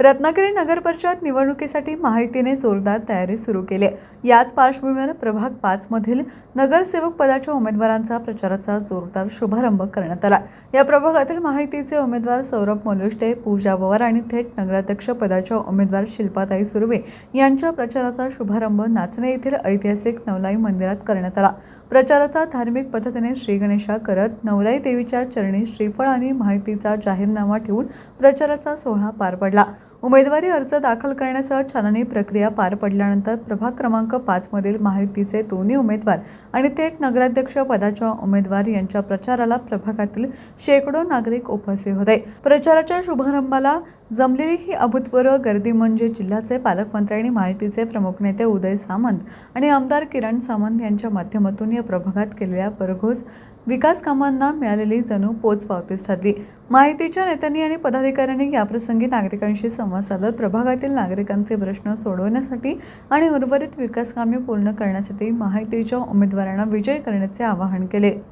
रत्नागिरी नगर परिषद निवडणुकीसाठी माहितीने जोरदार तयारी सुरू केली आहे. याच पार्श्वभूमीवर प्रभाग पाचमधील नगरसेवक पदाच्या उमेदवारांचा प्रचाराचा जोरदार शुभारंभ करण्यात आला. या प्रभागातील माहितीचे उमेदवार सौरभ मोलुष्टे पूजा पवार आणि थेट नगराध्यक्ष पदाच्या उमेदवार शिल्पाताई सुर्वे यांच्या प्रचाराचा शुभारंभ नाचणे येथील ऐतिहासिक नवलाई मंदिरात करण्यात आला. प्रचाराचा धार्मिक पद्धतीने श्रीगणेशा करत नवलाई देवीच्या चरणी श्रीफळ आणि माहितीचा जाहीरनामा ठेवून प्रचाराचा सोहळा पार पडला. उमेदवारी अर्ज दाखल करण्यासह छाननी प्रक्रिया पार पडल्यानंतर प्रभाग क्रमांक पाच मधील माहितीचे दोन्ही उमेदवार आणि थेट नगराध्यक्ष पदाच्या उमेदवार यांच्या प्रचाराला प्रभागातील शेकडो नागरिक उपस्थित होते. प्रचाराच्या शुभारंभाला जमलेली ही अभूतपूर्व गर्दी म्हणजे जिल्ह्याचे पालकमंत्री आणि माहितीचे प्रमुख नेते उदय सामंत आणि आमदार किरण सामंत यांच्या माध्यमातून या प्रभागात केलेल्या भरघोस विकास कामांना मिळालेली जणू पोचपावतीच ठरली. माहितीच्या नेत्यांनी आणि पदाधिकाऱ्यांनी याप्रसंगी नागरिकांशी संवाद साधत प्रभागातील नागरिकांचे प्रश्न सोडवण्यासाठी आणि उर्वरित विकास कामे पूर्ण करण्यासाठी माहितीच्या उमेदवारांना विजय करण्याचे आवाहन केले.